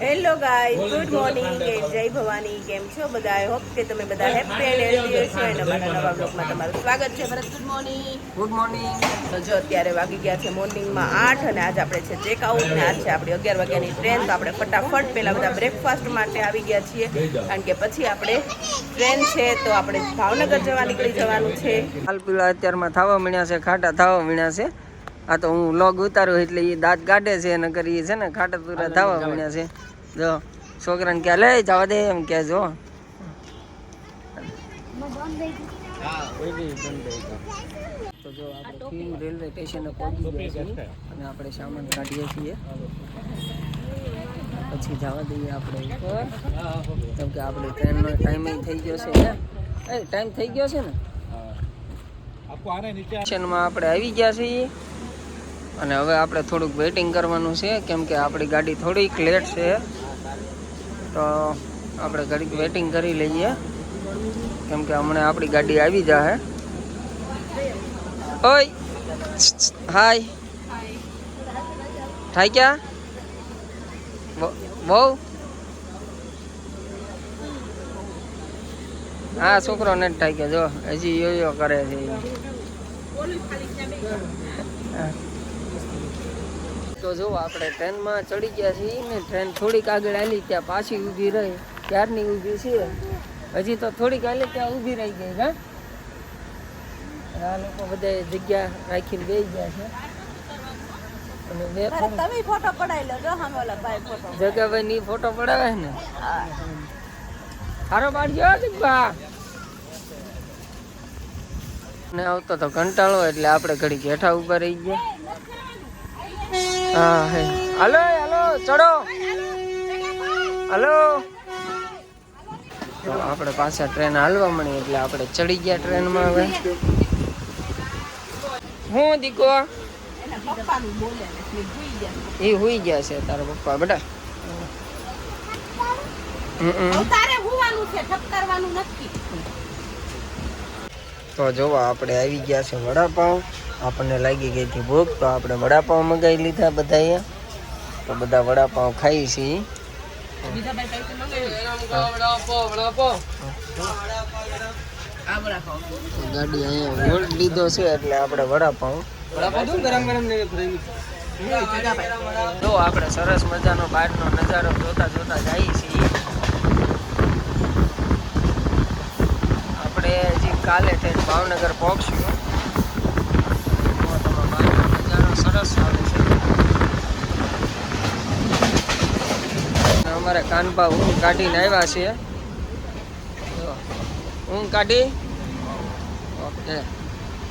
Hello ગાઈ good morning જય ભવાની. કેમ છો બધા? આઈ હોપ કે તમે બધા હેપી એન્ડ હેલ્ધી હશો. અને અમારા નવા બ્લોગમાં તમારું સ્વાગત છે. Bharat good morning good morning તો જો અત્યારે વાગી ગયા છે મોર્નિંગમાં આઠ અને આજે આપણે છે ચેક આઉટ ને આજ છે આપણી અગિયાર વાગ્યાની ટ્રેન તો આપણે ફટાફટ પહેલાં બધા બ્રેકફાસ્ટ માટે આવી ગયા છીએ. કારણ કે પછી આપણે ટ્રેન છે તો આપણે ભાવનગર જવા નીકળી જવાનું છે. હાલ પેલા અત્યારમાં થવા મળ્યા છે ખાટા થવા મળ્યા છે. આ તો હું લોગ ઉતારું એટલે એ દાંત કાઢે છે અને એ છે ને ખાટા પૂરા થવા મળ્યા છે. જો છોકરાને ક્યાં લઈ જવા દે એમ કે જો. તો જો આપણે રેલવે સ્ટેશને પહોંચી ગયા છીએ અને આપણે સામાન કાઢીએ છીએ પછી જવા દઈએ આપણે ઉપર કેમ કે આપણે ટ્રેનનો ટાઈમ થઈ ગયો છે ને એ ટાઈમ થઈ ગયો છે ને સ્ટેશનમાં આપણે આવી ગયા છીએ. અને હવે આપણે થોડુંક વેઇટિંગ કરવાનું છે, કેમ કે આપણી ગાડી થોડીક લેટ છે. તો આપણે ઘડીક વેઇટિંગ કરી લઈએ. કેમ કે હમણાં આપણી ગાડી આવી જાહે. ઓય! હાય. થાય ક્યાં? બહુ હા છોકરો ને થાય કે જો, હજી યો યો કરે છે ઈ. હા. તો જો આપણે ટ્રેનમાં ચડી ગયા છીએ ને ટ્રેન થોડીક આગળ આલી ત્યાં પાછી ઊભી રહી. ક્યારની ઊભી છે હજી તો થોડીક આલી ત્યાં ઊભી રહી ગઈ હા? આ લોકો બધા જગ્યા રાખીને બેસી ગયા છે. અને તમે ફોટો પડાવી લો જો સામે ઓલા ભાઈ ફોટો જગાભાઈ ની ફોટો પડાવે ને? સારો પાડજો ને આવતો તો કંટાળો એટલે આપણે ઘડી ઘેઠા ઊભા રહી ગયા. હા, હે. હાલો હાલો, ચડો. હાલો. તો આપણે પાછા ટ્રેન હાલવા મળી એટલે આપણે ચડી ગયા ટ્રેનમાં હવે. હું દીકો એ હુઈ ગયા છે તારા પપ્પા, બેટા. તારે હોવાનું છે ઠપકારવાનું નથી તો જોવા, આપણે આવી ગયા છે વડાપાઉં આપણને લાગી ગઈ હતી ભૂખ, તો આપણે વડાપાઉં મંગાવી લીધા બધાએ તો બધા વડાપાઉં ખાઈ છીએ. ગાડી અહીંયા હોલ્ડ લીધો છે, એટલે આપણે વડાપાઉં જો, આપણે સરસ મજાનો બહારનો નજારો જોતા જોતા જઈએ છીએ આપણે હજી કાલે થઈને ભાવનગર પહોંચશું તો તમે બહારનો નજારો સરસ આવે છે અને અમારે કાનપા ઊંઘ કાઢીને આવ્યા છીએ જો, ઊંઘ કાઢી ઓકે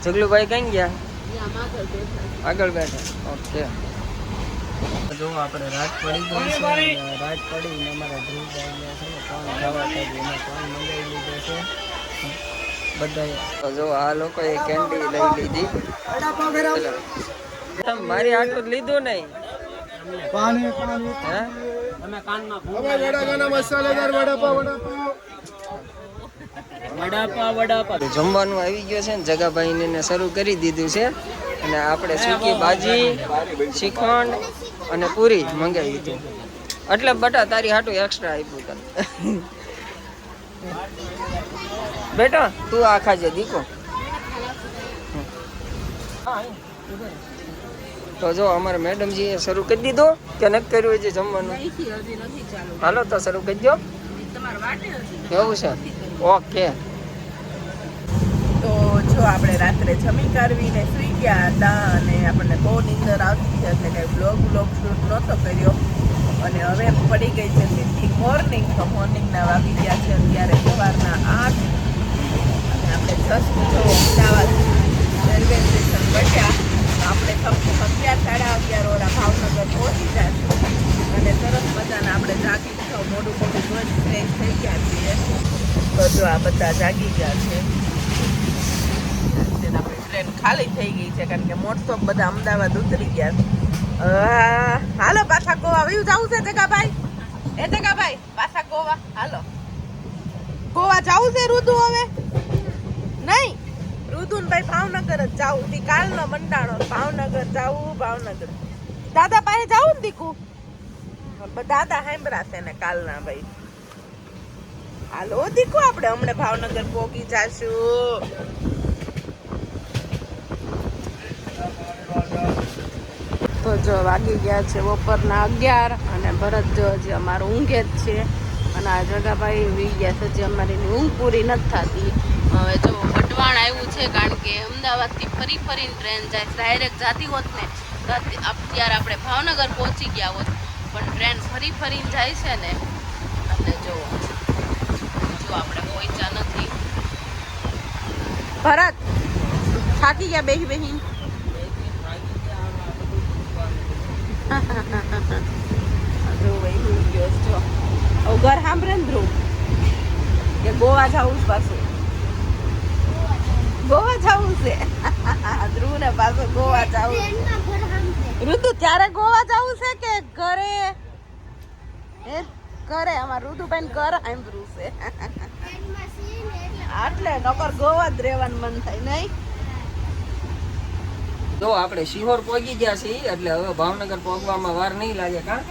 જગલુભાઈ કઈ ગયા આગળ બેઠા ઓકે જો આપણે રાત પડી ગઈ છે અને રાત પડીને અમારા ધ્રુવ આવી ગયા છે ને પાન ખાવા ખાધી એને પાન મંગાવી લીધો છે બધાએ. તો જો આ લોકોએ કેન્ડી લઈ લીધી. મારી આટલું જ લીધું નહીં. પાણી પાણી હે? વડાપાવના મસાલેદાર વડાપાવ વડાપાવ. જમવાનું આવી ગયો છે ને જગાભાઈને ને શરૂ કરી દીધું છે. અને આપણે સૂકી ભાજી શ્રીખંડ અને પૂરી મંગાવી દીધું એટલે બટા તારી હાટું એક્સ્ટ્રા આપ્યું તને. બેટા તું આ ખાજે દીકો. તો જો અમારે મેડમજીએ શરૂ કરી દીધું કે નથી કર્યું હજી જમવાનું? હજી નથી ચાલુ હાલો તો શરૂ કરી દો એવું છે? ઓકે. તો જો આપણે રાત્રે જમી કાઢવીને સુઈ ગયા હતા અને આપણને બહુ નીંદર આવતી છે એટલે કંઈ બ્લોગ બ્લોગ શૂટ નહોતો કર્યો. અને હવે પડી ગઈ છે સીધી મોર્નિંગ તો મોર્નિંગના વાગી ગયા છે અત્યારે સવારના આઠ આપણે દસ જો અમદાવાદ રેલવે સ્ટેશન બચ્યા આપણે ફક્ત અગિયાર સાડા અગિયાર ઓરા ભાવનગર પહોંચી જશું અને સરસ મજાના આપણે જાગી છો મોડું મોડું ધ્વજ ફ્રેશ થઈ ગયા છીએ તો આ બધા જાગી ગયા છે ટ્રેન ખાલી થઈ ગઈ છે કારણ કે મોટસો બધા અમદાવાદ ઉતરી ગયા છે હાલો પાછા ગોવા વયું જવું છે જગાભાઈ એ જગાભાઈ પાછા ગોવા હાલો ગોવા જવું છે ઋતુ હવે? રુદુનભાઈ ભાવનગર જ જાવું તી, કાલનો મંડાણો. ભાવનગર જાવું ભાવનગર. દાદા પાસે જાવું ને દીકુ? દાદા સાંભળાશે ને કાલના ભાઈ. હાલો દીકુ, આપણે હમણાં ભાવનગર પોગી જાશું. તો જો વાગી ગયા છે બપોરના અગિયાર અને ભરત જો હજી અમારું ઊંઘે જ છે. અને આ જગાભાઈ વી ગયા છે, હજી અમારી ઊંઘ પૂરી નથી થતી. હવે જો વટવાણ આવ્યું છે કારણ કે અમદાવાદથી ફરી ફરીને ટ્રેન જાય ડાયરેક્ટ જાતી હોત ને અત્યારે આપણે ભાવનગર પહોંચી ગયા હોત. પણ ટ્રેન ફરી ફરીને જાય છે ને અને જો જો આપણે પહોંચ્યા નથી. ભરત થાકી ગયા બેહી બેહી ઘર સાંભળે ને ધ્રુવ? કે ગોવા જવું જ પાછું? છે. ધ્રુવ ને પાછું ગોવા જવું ઋતુ ત્યારે ગોવા જવું છે કે ઘરે? એ કરે અમાર ઋતુબેન ઘર સાંભળ્યું છે. આટલે નકર ગોવા જ રહેવાનું મન થાય નહીં? જો આપણે શિહોર પહોંચી ગયા છીએ એટલે હવે ભાવનગર પહોંચવામાં વાર નહીં લાગે કા?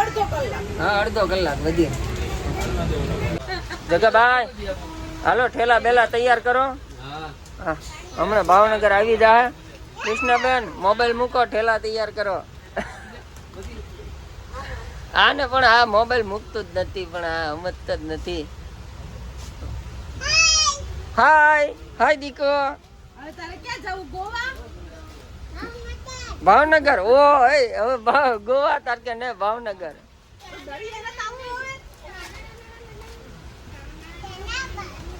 અડધો કલાક. હા અડધો કલાક વધી જગાભાઈ હાલો ઠેલા બેલા તૈયાર કરો. હમણાં ભાવનગર આવી જાય કૃષ્ણબેન મોબાઈલ મૂકો ઠેલા તૈયાર કરો. આને પણ આ મોબાઈલ મૂકતું જ નથી પણ આ સમજતો જ નથી. હાય હાય દીકો. ભાવનગર ઓ હવે ગોવા તાર કે ને ભાવનગર.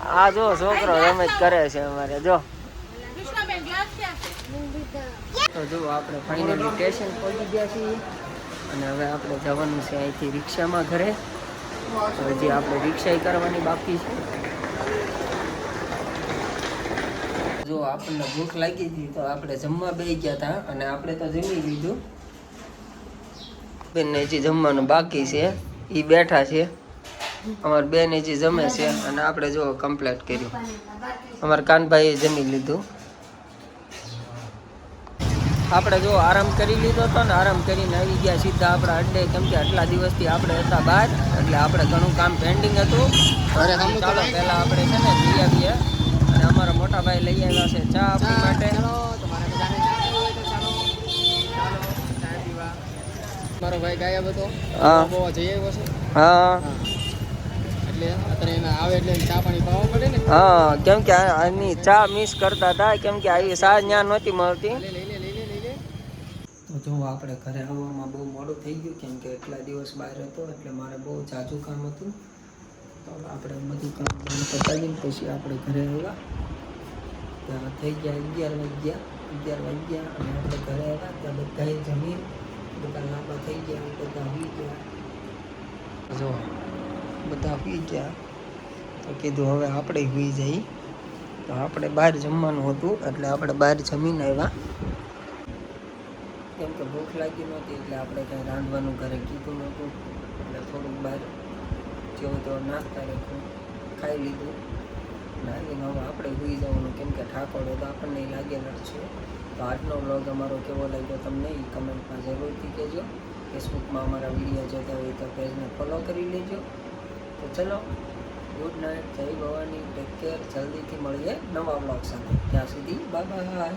આ જો છોકરો રમત કરે છે અમારે જો. તો જો આપણે ફાઇનલી સ્ટેશન પહોંચી ગયા છીએ. અને હવે આપણે જવાનું છે અહીંથી રિક્ષામાં ઘરે. હજી આપણે રિક્ષા કરવાની બાકી છે. જો આપણને ભૂખ લાગી હતી તો આપણે જમવા બેસી ગયા હતા અને આપણે તો જમી લીધું. બેનને હજી જમવાનું બાકી છે. એ બેઠા છે. અમારા બેન હજી જમે છે અને આપણે જો કમ્પ્લીટ કર્યું. અમારા કાનભાઈએ જમી લીધું. આપણે જો આરામ કરી લીધો હતો ને આરામ કરીને આવી ગયા સીધા આપણા અડ્ડે કેમ કે આટલા દિવસથી આપણે હતા બહાર એટલે આપણે ઘણું કામ પેન્ડિંગ હતું. ચાલો પહેલા આપણે છે ને જઈ આવીએ. અને અમારા મોટા ભાઈ લઈ આવ્યા છે ચા આપણી માટે. મારો ભાઈ ગાયબ હતો. હા. જઈ આવ્યો છે. હા. એટલે અત્યારે એને આવે એટલે ચા પાણી પાવા પડે ને. હા કેમ કે આની ચા મિસ કરતા હતા કેમ કે આવી ચા ત્યાં નહોતી મળતી. લઈ લે લઈ લે લઈ લે લઈ લે. તો જો આપણે ઘરે આવવામાં બહુ મોડું થઈ ગયું કેમ કે એટલા દિવસ બહાર હતો એટલે મારે બહુ જાજુ કામ હતું. તો આપણે બધું કામ પતાવીને પછી આપણે ઘરે આવ્યા. ત્યાં થઈ ગયા અગિયાર વાગ્યા અગિયાર વાગ્યા અને આપણે ઘરે આવ્યા ત્યાં બધાએ જમીન બધા લાંબા થઈ ગયા બધા આવી ગયા. જો બધા સુઈ ગયા. તો કીધું હવે આપણે સુઈ જઈએ. તો આપણે બહાર જમવાનું હતું, એટલે આપણે બહાર જમીને આવ્યા. કેમ કે ભૂખ લાગી નહોતી, એટલે આપણે કંઈ રાંધવાનું ઘરે કીધું નહોતું. એટલે થોડુંક બહાર જેવું તેવો નાસ્તા રાખ્યું ખાઈ લીધું. આવીને હવે આપણે સુઈ જવાનું. કેમ કે ઠાકોડો તો આપણને લાગેલો છે. તો આજનો વ્લોગ અમારો કેવો લાગ્યો તમને એ કમેન્ટમાં જરૂરથી કહેજો. ફેસબુકમાં અમારા વીડિયો જોતા હોય તો પેજને ફોલો કરી લેજો. તો ચલો ગુડ નાઇટ જય ભવાની ટેક કેર જલ્દીથી મળીએ નવા બ્લોગ સાથે. ત્યાં સુધી બાય બાય